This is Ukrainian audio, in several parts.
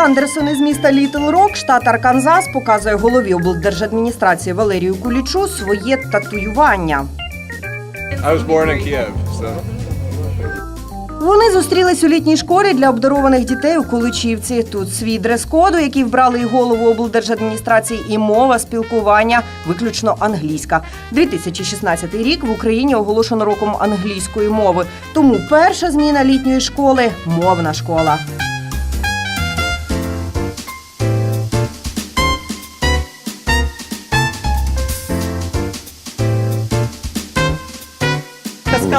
Андерсон із міста Літл Рок, штат Арканзас, показує голові облдержадміністрації Валерію Кулічу своє татуювання. I was born in Kiev, so Вони зустрілись у літній школі для обдарованих дітей у Куличівці. Тут свій дрес-коду, який вбрали і голову облдержадміністрації, і мова спілкування виключно англійська. 2016 рік в Україні оголошено роком англійської мови. Тому перша зміна літньої школи мовна школа.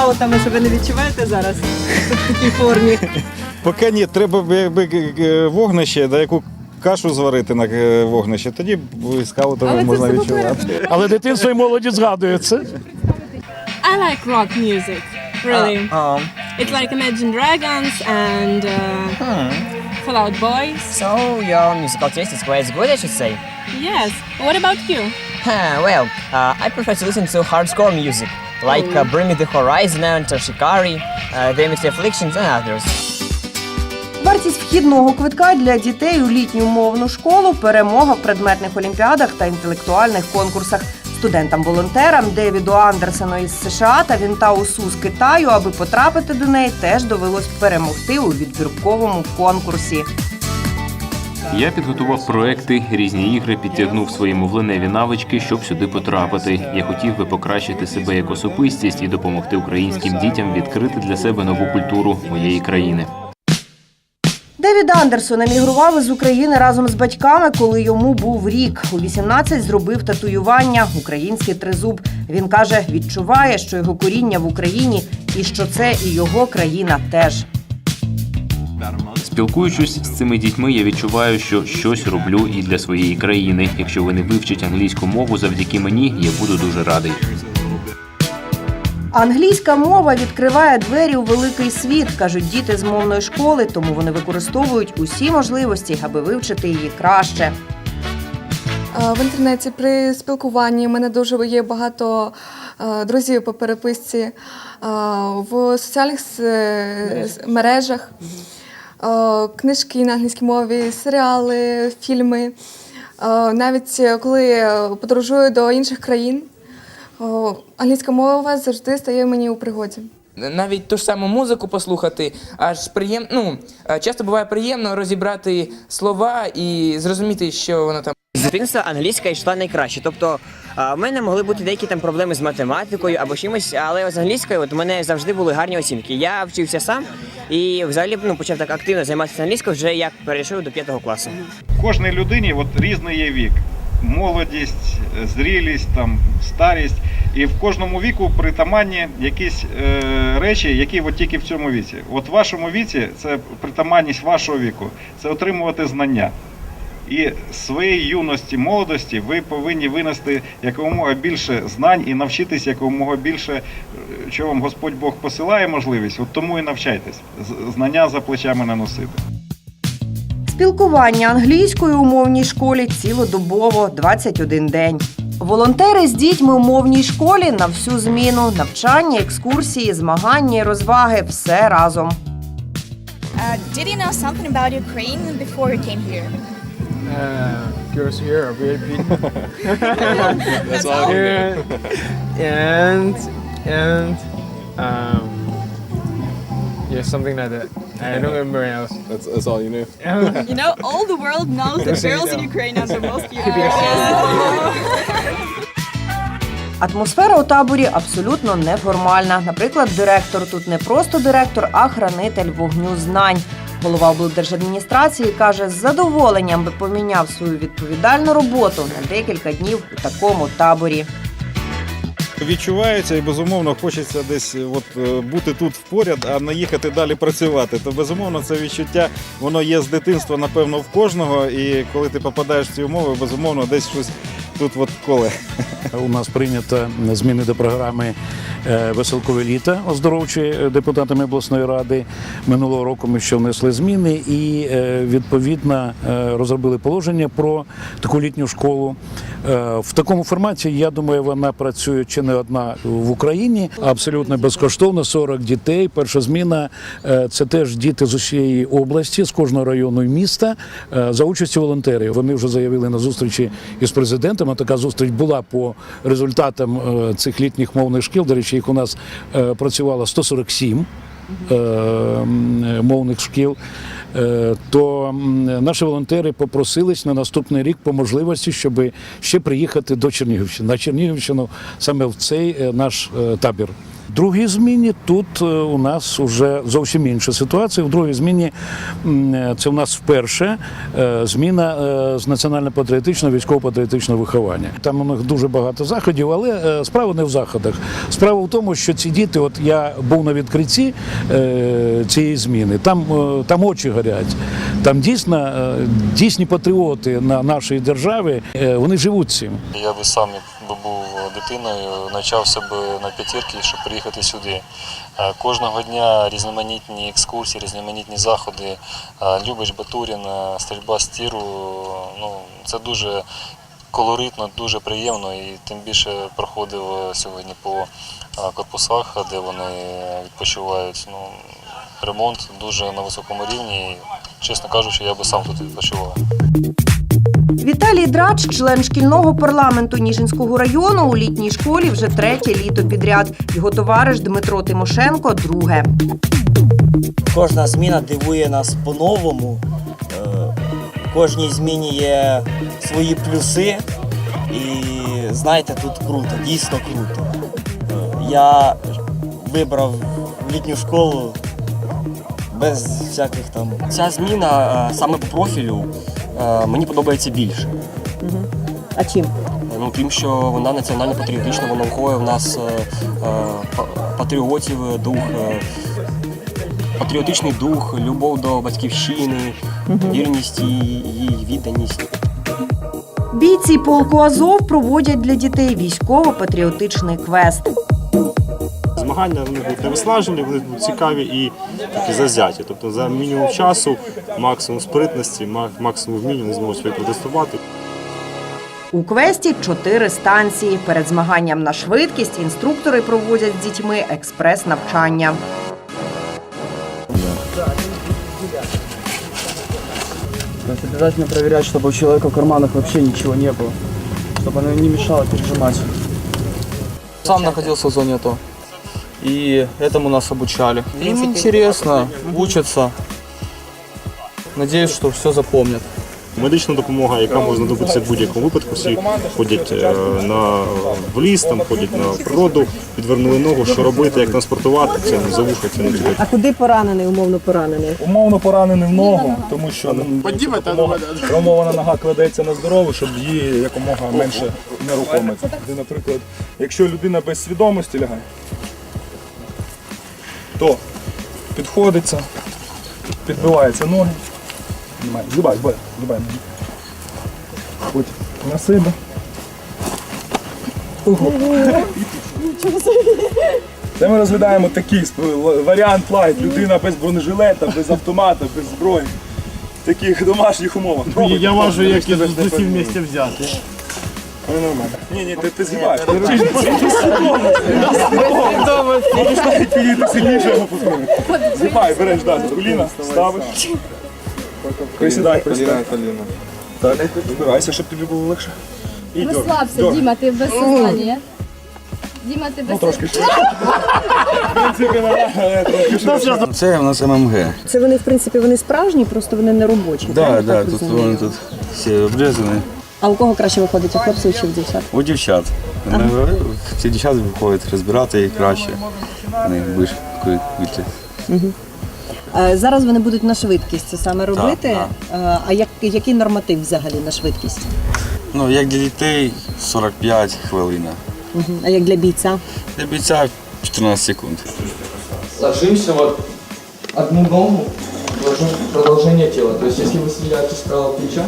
Скаутами, що ви не відчуваєте зараз в такій формі. Поки ні, треба якби е, вогнище, да яку кашу зварити на е, вогнище, тоді скаутами Але це можна все відчувати. Але дитинство і молодість згадується. I like rock music, really. Um, it's like Imagine Dragons and uh, Fall Out Boys. so your musical taste is quite good, I should say. Yes. What about you? Huh, well, uh, I prefer to listen to hardcore music, like uh, Bring Me the Horizon and Shikari, uh, Empty Afflictions and others. Вартість вхідного квитка для дітей у літню мовну школу, перемога в предметних олімпіадах та інтелектуальних конкурсах. Студентам-волонтерам Девіду Андерсену із США та Вінтаусу з Китаю, аби потрапити до неї, теж довелось перемогти у відбірковому конкурсі. Я підготував проекти, різні ігри, підтягнув свої мовленеві навички, щоб сюди потрапити. Я хотів би покращити себе як особистість і допомогти українським дітям відкрити для себе нову культуру моєї країни. Девід Андерсон емігрував із України разом з батьками, коли йому був рік. У 18 зробив татуювання український тризуб. Він каже, відчуває, що його коріння в Україні і що це і його країна теж. Спілкуючись з цими дітьми, я відчуваю, що щось роблю і для своєї країни. Якщо вони вивчать англійську мову завдяки мені, я буду дуже радий. Англійська мова відкриває двері у великий світ, кажуть діти з мовної школи, тому вони використовують усі можливості, аби вивчити її краще. В інтернеті при спілкуванні в мене дуже є багато друзів по переписці в соціальних мережах, книжки на англійській мові, серіали, фільми. Е, Навіть е, коли е, подорожую до інших країн, е, англійська мова завжди стає мені у пригоді. навіть ту ж саму музику послухати, аж приємно. Ну, е, часто буває приємно розібрати слова і зрозуміти, що воно там. З дитинства англійська йшла найкраще. Тобто а, в мене могли бути деякі там проблеми з математикою або чимось, але з англійською от у мене завжди були гарні оцінки. Я вчився сам і взагалі ну, почав так активно займатися англійською вже як перейшов до п'ятого класу. Кожній людині от різний є вік. Молодість, зрілість, там, старість. І в кожному віку притаманні якісь е, речі, які от тільки в цьому віці. От в вашому віці це притаманність вашого віку, це отримувати знання. І з своєї юності, молодості ви повинні винести якомога більше знань і навчитись якомога більше, що вам Господь Бог посилає можливість, от тому і навчайтесь. Знання за плечами не носити. Спілкування англійською у мовній школі цілодобово 21 день. Волонтери з дітьми у мовній школі на всю зміну, навчання, екскурсії, змагання і розваги все разом. Uh, did you know something about Ukraine before you came here? Girls here are very beautiful. That's all. and and um, yeah, something like that. I don't remember anything else. That's that's all you knew. You know, all the world knows that girls in. Ukraine are the most beautiful. Атмосфера у таборі абсолютно неформальна. Наприклад, директор тут не просто директор, а хранитель вогню знань. Голова облдержадміністрації каже, з задоволенням би поміняв свою відповідальну роботу на декілька днів у такому таборі. Відчувається і безумовно хочеться десь от е, бути тут поряд, а не їхати далі працювати. То безумовно це відчуття воно є з дитинства, напевно, в кожного. І коли ти попадаєш в ці умови, безумовно, десь щось тут от коле. У нас прийнято зміни до програми е, Веселкове літо оздоровчої депутатами обласної ради. Минулого року ми ще внесли зміни і е, відповідно е, розробили положення про таку літню школу. В такому форматі, я думаю, вона працює чи не одна в Україні. Абсолютно безкоштовно 40 дітей. Перша зміна це теж діти з усієї області, з кожного району і міста за участю волонтерів. Вони вже заявили на зустрічі із президентом. А така зустріч була по результатам е, цих літніх мовних шкіл. До речі, їх у нас е, працювало 147 е, мовних шкіл. То наші волонтери попросились на наступний рік по можливості, щоб ще приїхати до Чернігівщини на Чернігівщину саме в цей наш табір. Другій зміні тут е, у нас вже зовсім інша ситуація. В другій зміні е, це у нас вперше е, зміна з національно-патріотичного військово-патріотичного виховання. Там у них дуже багато заходів, але справа не в заходах. Справа в тому, що ці діти, от я був на відкритті цієї зміни, там, там очі горять. Там дійсно дійсні патріоти на нашій державі, вони живуть цим. Я би сам, якби був дитиною, навчався б на п'ятірки, щоб приїхати сюди. Е, Кожного дня різноманітні екскурсії, різноманітні заходи. Е, Любич Батурін, е, стрільба з тіру. Ну, це дуже колоритно, дуже приємно і тим більше проходив сьогодні по корпусах, де вони відпочивають. Ну, ремонт дуже на високому рівні. І, чесно кажучи, я би сам тут відпочивав. Віталій Драч, член шкільного парламенту Ніжинського району, у літній школі вже третє літо підряд. Його товариш Дмитро Тимошенко друге. Кожна зміна дивує нас по-новому. Е, кожній зміні є свої плюси. І знаєте, тут круто, дійсно круто. Е, Я вибрав літню школу без всяких там. Ця зміна саме по профілю мені подобається більше. А чим? Ну, тим, що вона національно патріотична, вона виховує в нас е, е, па- патріотів дух, е, патріотичний дух, любов до батьківщини, вірність і їй відданість. Бійці полку Азов проводять для дітей військово-патріотичний квест Змагання вони будуть невиснажені, вони будуть цікаві і такі зазяті. Тобто за мінімум часу, максимум спритності, мак- максимум вміння вони зможуть себе протестувати. У квесті чотири станції. Перед змаганням на швидкість інструктори проводять з дітьми експрес-навчання. Обязательно проверять, чтобы у человека в карманах вообще ничего не было, чтобы оно не мешало пережимать. Сам находился в зоне АТО, и этому нас обучали. Им интересно, учатся. Надеюсь, что все запомнят. Медична допомога, яка може знадобитися в будь-якому випадку. Всі ходять е, на в ліс, там ходять на природу, підвернули ногу, що робити, як транспортувати, це не за вуха, це не буде. А куди поранений, умовно поранений? Умовно поранений в ногу, тому що допомога, травмована нога кладеться на здорову, щоб її якомога менше нерухомити. Де, Наприклад, якщо людина без свідомості лягає, то підходиться, підбиваються ноги. Знімай, згибай, згибай, згибай. Потім на себе. Ого. Це ми розглядаємо такий варіант лайт. Людина без бронежилета, без автомата, без зброї. В таких домашніх умовах. Я важу, як я з усі вместе взяти. Ну. Ні, ні, ти, ти згибаєш. Ти робиш Можеш навіть підійти сильніше його посунути. Згибай, береш далі. Коліна, ставиш. Присідай, присідай. Так, збирайся, щоб тобі було легше. І Розслабся. Діма, ти без сознання. Діма, ти без Ну, трошки. В принципі, але трошки швидше. Це у нас ММГ. Це вони, в принципі, вони справжні, просто вони не робочі. Да, да, тут вони тут всі обрізані. А у кого краще виходить, у хлопців чи в дівчат? У дівчат. Всі дівчата виходять розбирати їх краще. Вони більш більше. Е, Зараз вони будуть на швидкість це саме робити. так. Е, А як, який норматив взагалі на швидкість? Ну, як для дітей 45 хвилин. Мгм. А як для бійця? Для бійця 14 секунд. Ложимся вот одну ногу, ложим продолжение тела. То есть если вы справа плеча,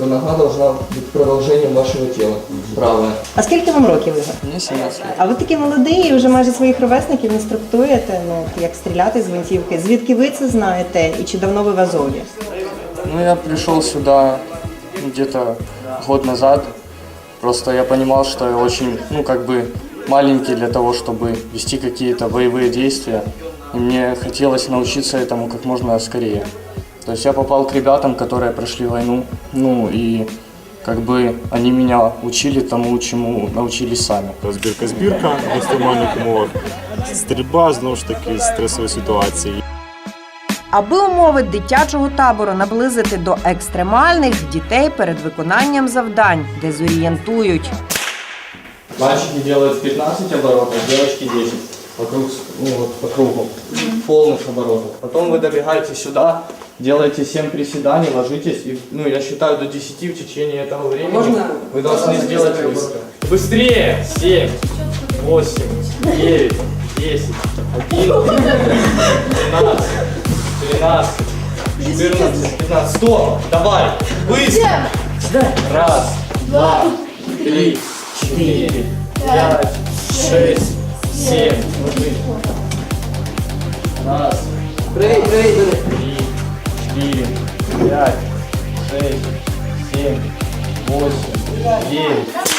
то нога должна быть продолжением вашего тела. Правая. А скільки вам років, Ігор? Мне 17 лет. А ви такі молоді і вже майже своїх ровесників інструктуєте, ну, як стріляти з гвинтівки. Звідки ви це знаєте і чи давно ви в Азові? Ну, я пришел сюда где-то год назад. Просто я понимал, что я очень, ну, как бы маленький для того, чтобы вести какие-то боевые действия. И мне хотелось научиться этому как можно скорее. То есть я попал к ребятам, которые прошли войну, ну, и как бы они меня учили тому, чему научились сами. Збірка збірка в екстремальних умовах, стрільба знову ж таки стресові ситуації. Аби умови дитячого табору наблизити до екстремальних дітей перед виконанням завдань, дезорієнтують. Мальчики делают 15 оборотов, девочки 10. Вокруг, ну, вот, по кругу. Полных оборотов. Потом вы добегаете сюда, делаете 7 приседаний, ложитесь. И, ну, я считаю до 10 в течение этого времени. Вы должны сделать быстро. Быстрее! 7, 8, 9, 10, 11, 12, 13, 14, 15. Стоп! Давай! Быстро! Раз, два, три, четыре, пять, шесть, Сім. Раз. Три, три, три. Чотири. П'ять. Шесть. Сім. Восемь. Дев'ять.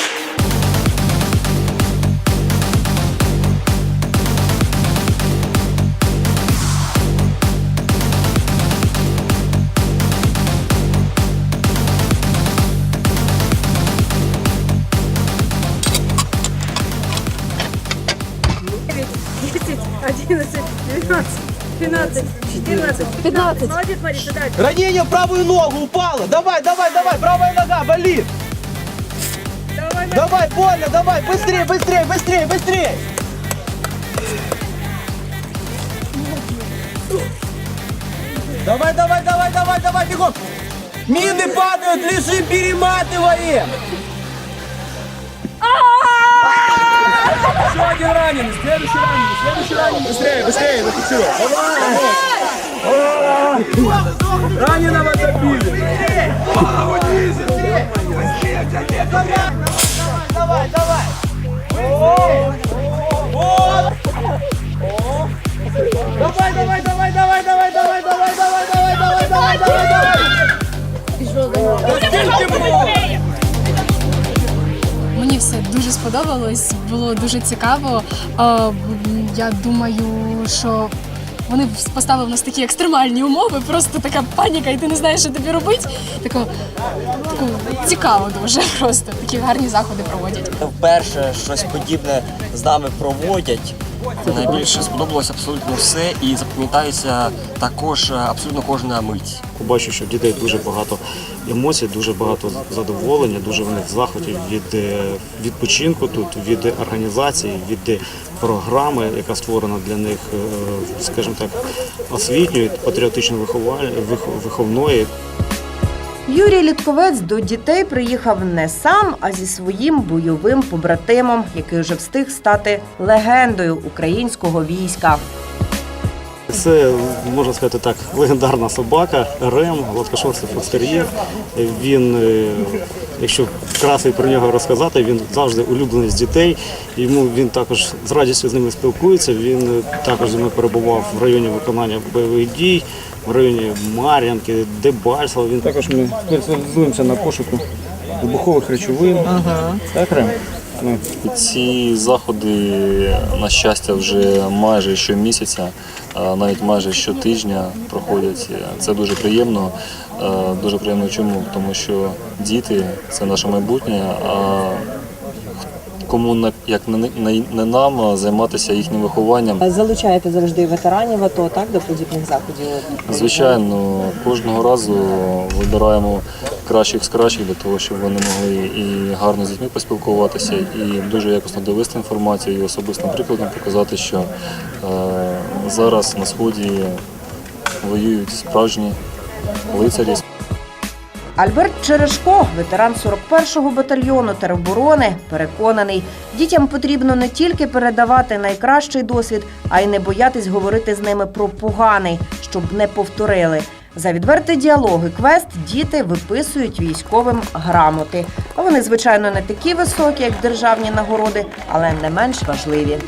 Ранение в правую ногу упало. Давай, давай, давай, правая нога болит. Давай, давай, больно, давай, быстрее, быстрее, быстрее, быстрее. Давай, давай, давай, давай, давай, бегом. Мины падают, лежим, перематываем. Один раненый, следующий раненый, следующий раненый. Быстрее, быстрее. Давай, Раненого добили. Давай, давай. О, вот. Давай, давай, давай, давай, давай, давай, давай, давай, давай, давай, давай, давай, давай. Скільки було? Дуже сподобалось, було дуже цікаво. Я думаю, що вони поставили в нас такі екстремальні умови, просто така паніка, і ти не знаєш, що тобі робити. Тако, тако цікаво дуже просто. Такі гарні заходи проводять. Вперше щось подібне з нами проводять. Найбільше сподобалось абсолютно все і запам'ятається також абсолютно кожна мить. Бачу, що в дітей дуже багато емоцій, дуже багато задоволення, дуже в них від е, відпочинку тут, від організації, від програми, яка створена для них, е, скажімо так, освітньої, патріотично виховної. Юрій Літковець до дітей приїхав не сам, а зі своїм бойовим побратимом, який вже встиг стати легендою українського війська. Це можна сказати так, легендарна собака Рем, гладкошорстий фостер'єр. Він, е, якщо вкратце про нього розказати, він завжди улюблений з дітей. Йому він також з радістю з ними спілкується. Він е, також зі мною перебував в районі виконання бойових дій, в районі Мар'янки, Дебальцева. Він також ми спеціалізуємося на пошуку вибухових речовин. Так, Рем? Ну, Ці заходи, на щастя, вже майже щомісяця, а навіть майже щотижня проходять. Це дуже приємно. Е, Дуже приємно чому? Тому що діти це наше майбутнє. А кому як не, не, не нам займатися їхнім вихованням. Залучаєте завжди ветеранів АТО, так, до подібних заходів? Звичайно, кожного разу вибираємо кращих з кращих для того, щоб вони могли і гарно з дітьми поспілкуватися, і дуже якісно довести інформацію, і особистим прикладом показати, що е, зараз на сході воюють справжні лицарі, Альберт Черешко, ветеран 41-го батальйону тероборони, переконаний, дітям потрібно не тільки передавати найкращий досвід, а й не боятись говорити з ними про поганий, щоб не повторили. За відвертий діалог і квест діти виписують військовим грамоти. Вони, звичайно, не такі високі, як державні нагороди, але не менш важливі.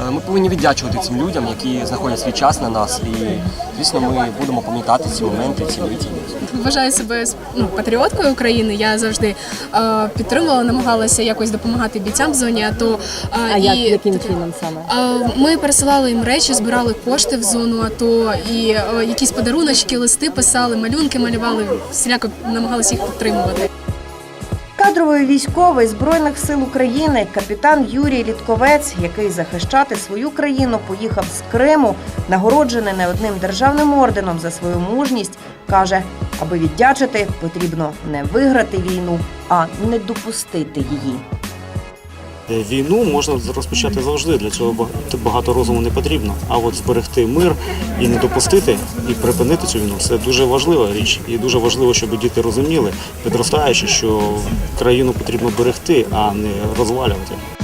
Е, Ми повинні віддячувати цим людям, які знаходять свій час на нас. І, звісно, ми будемо пам'ятати ці моменти, ці миті. Вважаю себе ну, патріоткою України. Я завжди е, підтримувала, намагалася якось допомагати бійцям в зоні. АТО. Е, А як і, яким чином саме? Е, Ми пересилали їм речі, збирали кошти в зону АТО і е, якісь подаруночки, листи писали, малюнки малювали, всіляко намагалися їх підтримувати. Кадровий військовий Збройних сил України капітан Юрій Літковець, який захищати свою країну поїхав з Криму, нагороджений не одним державним орденом за свою мужність, каже, аби віддячити, потрібно не виграти війну, а не допустити її. Війну можна розпочати завжди. Для цього багато розуму не потрібно. А от зберегти мир і не допустити і припинити цю війну це дуже важлива річ. І дуже важливо, щоб діти розуміли, підростаючи, що країну потрібно берегти, а не розвалювати.